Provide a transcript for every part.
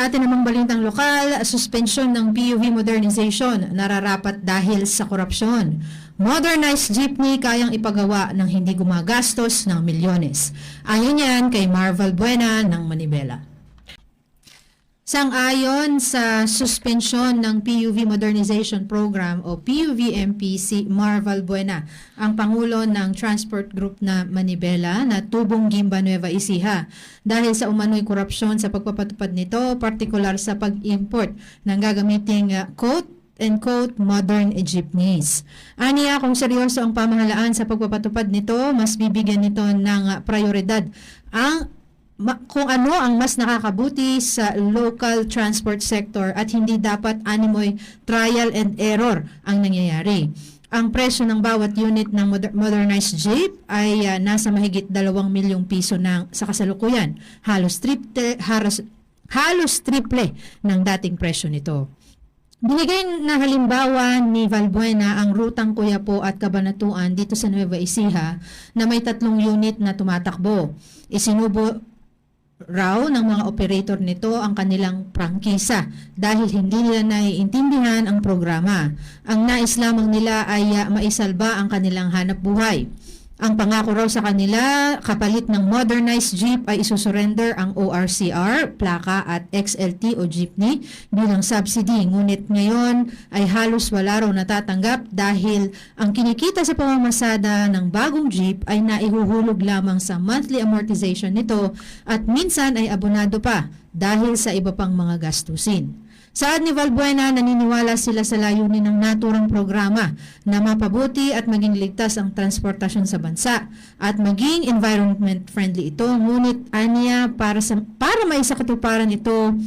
Sa namang balitang lokal, suspensyon ng PUV modernization nararapat dahil sa korupsyon. Modernized jeepney kayang ipagawa ng hindi gumagastos ng milyones. Ayon yan kay Marvel Buena ng Manibela. Sang-ayon sa suspensyon ng PUV Modernization Program o PUVMP si Marval Buena, ang Pangulo ng Transport Group na Manibela na tubong Gimba Nueva Ecija dahil sa umano'y korupsyon sa pagpapatupad nito, partikular sa pag-import ng gagamiting uh, quote and quote modern jeepneys. Aniya kung seryoso ang pamahalaan sa pagpapatupad nito, mas bibigyan nito ng prioridad ang ma- kung ano ang mas nakakabuti sa local transport sector at hindi dapat animoy trial and error ang nangyayari. Ang presyo ng bawat unit ng moder- modernized jeep ay ah, nasa mahigit 2 milyong piso ng sa kasalukuyan. Halos triple, halos, halos triple ng dating presyo nito. Binigay na halimbawa ni Valbuena ang rutang Kuyapo at Kabanatuan dito sa Nueva Ecija na may tatlong unit na tumatakbo. Isinubo raw ng mga operator nito ang kanilang prangkisa dahil hindi nila naiintindihan ang programa. Ang nais lamang nila ay uh, maisalba ang kanilang hanap buhay. Ang pangako raw sa kanila, kapalit ng modernized jeep ay isusurrender ang ORCR, plaka at XLT o jeepney bilang subsidy. Ngunit ngayon ay halos wala raw natatanggap dahil ang kinikita sa pamamasada ng bagong jeep ay naihuhulog lamang sa monthly amortization nito at minsan ay abonado pa dahil sa iba pang mga gastusin. Saad ni Valbuena, naniniwala sila sa layunin ng naturang programa na mapabuti at maging ligtas ang transportasyon sa bansa at maging environment friendly ito. Ngunit aniya para sa para may sa katuparan ito,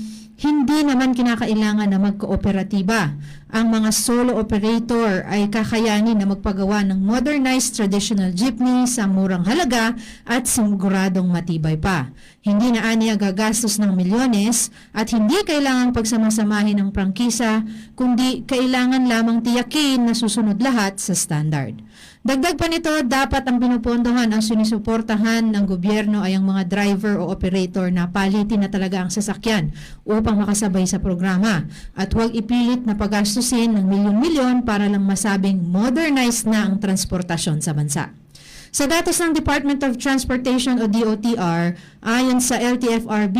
hindi naman kinakailangan na magkooperatiba. Ang mga solo operator ay kakayanin na magpagawa ng modernized traditional jeepney sa murang halaga at siguradong matibay pa. Hindi na aniya gagastos ng milyones at hindi kailangang pagsamasamahin ng prangkisa, kundi kailangan lamang tiyakin na susunod lahat sa standard. Dagdag pa nito, dapat ang pinupondohan ang sinisuportahan ng gobyerno ay ang mga driver o operator na palitin na talaga ang sasakyan upang makasabay sa programa at huwag ipilit na pagastusin ng milyon-milyon para lang masabing modernized na ang transportasyon sa bansa. Sa datos ng Department of Transportation o DOTR, ayon sa LTFRB,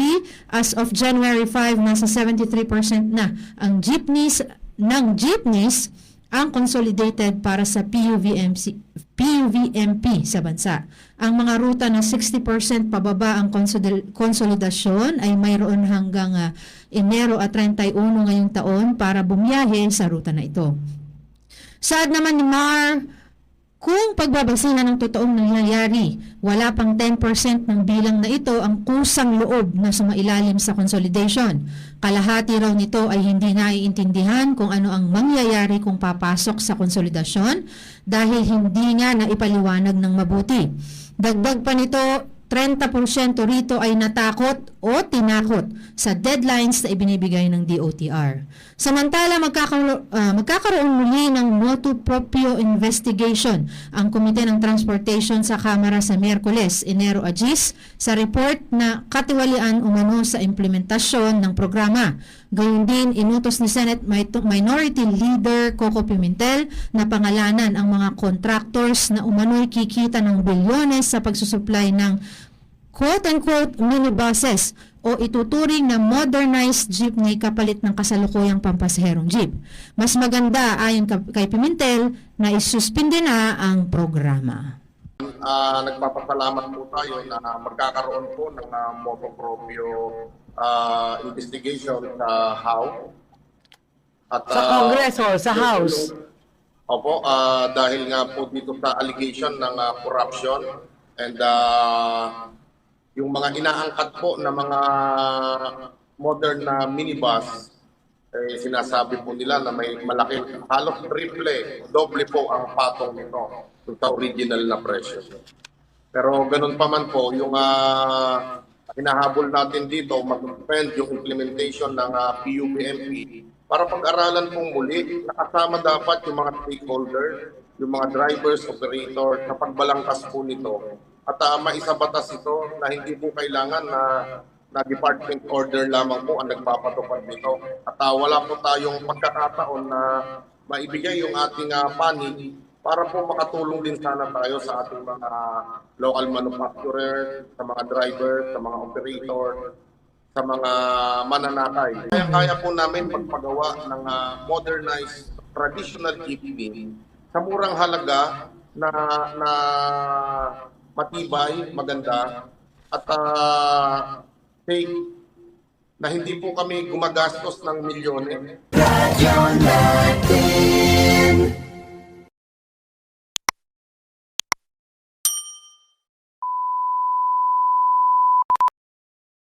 as of January 5, nasa 73% na ang jeepneys ng jeepneys ang consolidated para sa PUVMC, PUVMP sa bansa. Ang mga ruta na 60% pababa ang konsolid- konsolidasyon ay mayroon hanggang ah, Enero at 31 ngayong taon para bumiyahe sa ruta na ito. Saad naman ni Mar, kung pagbabasihan ng totoong nangyayari, wala pang 10% ng bilang na ito ang kusang loob na sumailalim sa consolidation. Kalahati raw nito ay hindi naiintindihan kung ano ang mangyayari kung papasok sa konsolidasyon dahil hindi nga naipaliwanag ng mabuti. Dagdag pa nito, 30% rito ay natakot o tinakot sa deadlines na ibinibigay ng DOTR. Samantala, ah, magkakaroon muli ng motu proprio investigation ang Komite ng Transportation sa Kamara sa Miyerkules, Enero Agis, sa report na katiwalian umano sa implementasyon ng programa. Gayun din, inutos ni Senate Mi- Minority Leader Coco Pimentel na pangalanan ang mga contractors na umano'y kikita ng bilyones sa pagsusupply ng quote-unquote minibuses o ituturing na modernized jeepney kapalit ng kasalukuyang pampasaherong jeep. Mas maganda ayon ka- kay Pimentel na isuspinde na ang programa. Ah, nagpapasalamat po tayo na magkakaroon po ng uh, motopropyo ah, investigation sa House. At, Sa ah, Congress or sa House? Opo, ah, dahil nga po dito sa allegation ng ah, corruption and ah, yung mga inaangkat po na mga modern na minibus, eh, sinasabi po nila na may malaki, halos triple, doble po ang patong nito sa original na presyo. Pero ganun pa man po, yung ah, hinahabol natin dito, mag-suspend yung implementation ng ah, PUBMP para pag-aralan pong muli, nakasama dapat yung mga stakeholders, yung mga drivers, operators, sa pagbalangkas po nito. At uh, maisabatas ito na hindi po kailangan na na department order lamang po ang nagpapatupad nito. At ah, wala po tayong pagkakataon na maibigay yung ating ah, panig para po makatulong din sana tayo sa ating mga local manufacturer, sa mga driver, sa mga operator, sa mga mananakay. Kaya-kaya po namin magpagawa ng ah, modernized traditional keeping sa murang halaga na na matibay, maganda at ah, safe na hindi po kami gumagastos ng milyones.